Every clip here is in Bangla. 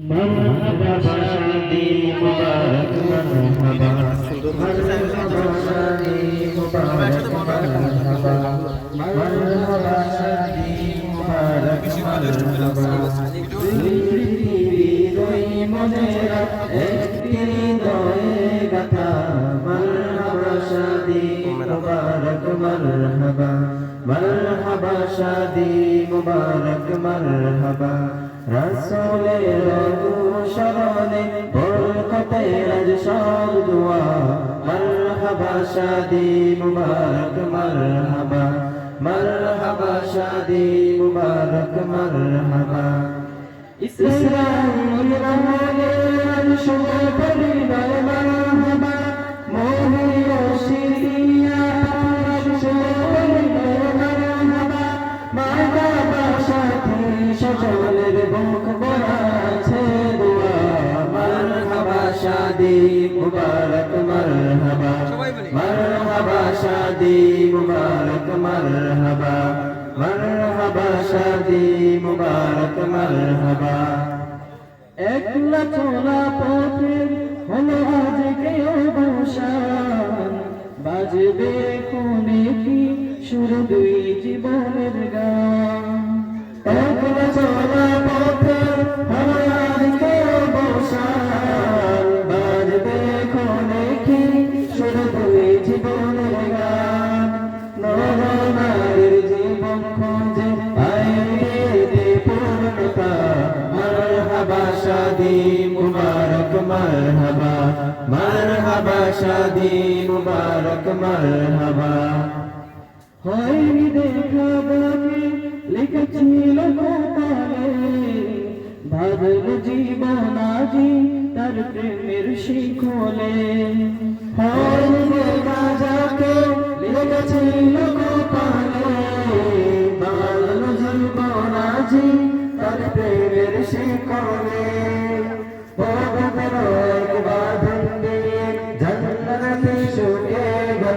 مرحبا شادی مبارک مرحبا مرحبا شادی مبارک مرحبا রসুলের অনুসরণে কলকাতায় রাজ সব দোয়া মারহাবা শাদি মুবারক মারহাবা মারহাবা শাদি মুবারক মারহাবা ইসলাম শাদি মুবারক, মারহাবা। মারহাবা, শাদি মুবারক, মারহাবা। মারহাবা, শাদি মুবারক, মারহাবা। একলা চলা পথের হলো আজকে অবসান বাজবে কোনে কি সুর দুই জীবনের গান? একলা চলা পথের হলো মারহাবা মারহাবা, শাদি মুবারক, মারহাবা। হয়নি দেখা বাকি লিখেছিল কপালে ভাবল জীবন আজি তার প্রেমের শিখলে। হয়নি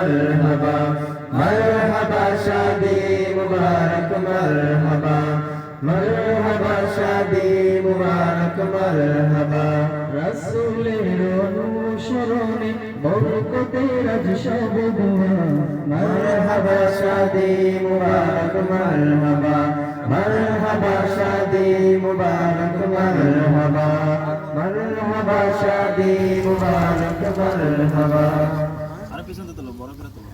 মরহবা মরহবা শাদি মুবারক মরহবা মরহবা শাদি মুবারক মরহবা রাসূলের অনুসরণে বরকতের আজ সব দোয়া মরহবা শাদি মুবারক মরহবা মরহবা শাদি মুবারক মরহবা মরহবা শাদি মুবারক মরহবা বড় করে তোলো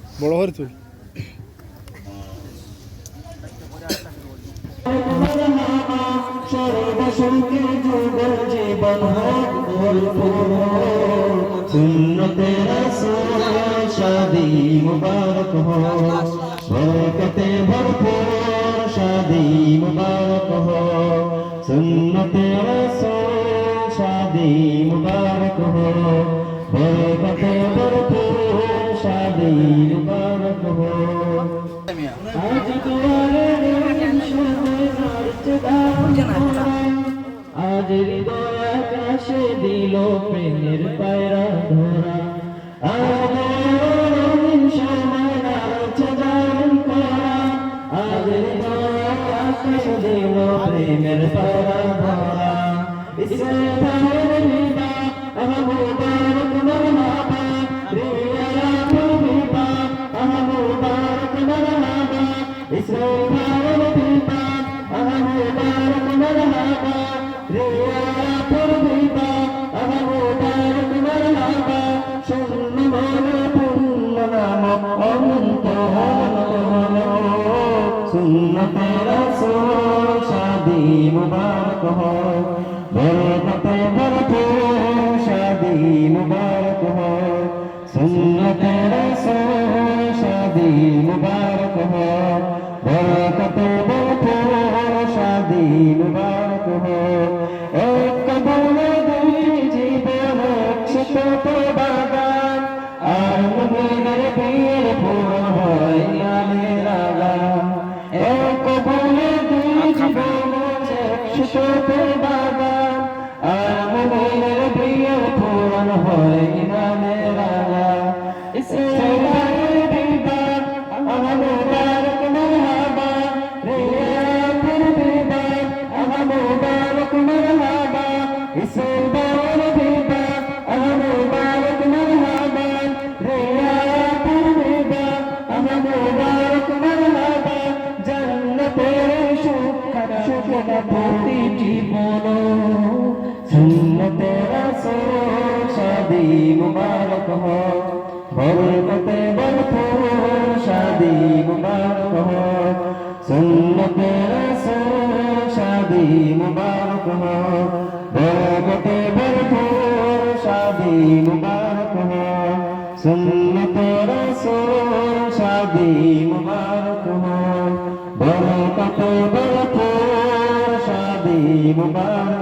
সুন্নতে রাসূল শাদি মুবারক হো বরকতে ভরপুর শাদি মুবারক হো। সুন্নতে রাসূল শাদি মুবারক হো। বরকতে ভরপুর। শাদি মুবারক হো আজ দুয়ারে আজ হৃদয় আকাশে দিল প্রেমের পায়রা ধরা আজ হৃদয় আকাশে দিল প্রেমের পায়রা। শাদি মুবারক হো বরকতে ভরপুর শাদি মুবারক হো সুন্নতে রাসূল শাদি মুবারক হো বরকতে ভরপুর শাদি মুবারক হো এক বনে দুই জীবন ছোট বাগান। আর মনের প্রিয় শত বাগান আর মনের প্রিয় পূরণ হয় লালের আগান ইসলামের বিবাদ আমার মুবারক মারহাবা। ফুটল প্রতিটি বল সুন্নতে রাসূল শাদি মুবারক হো। বরকতে বরফুল শাদি মুবারক হো। সুন্নতে রাসূল মুবারক Mubarak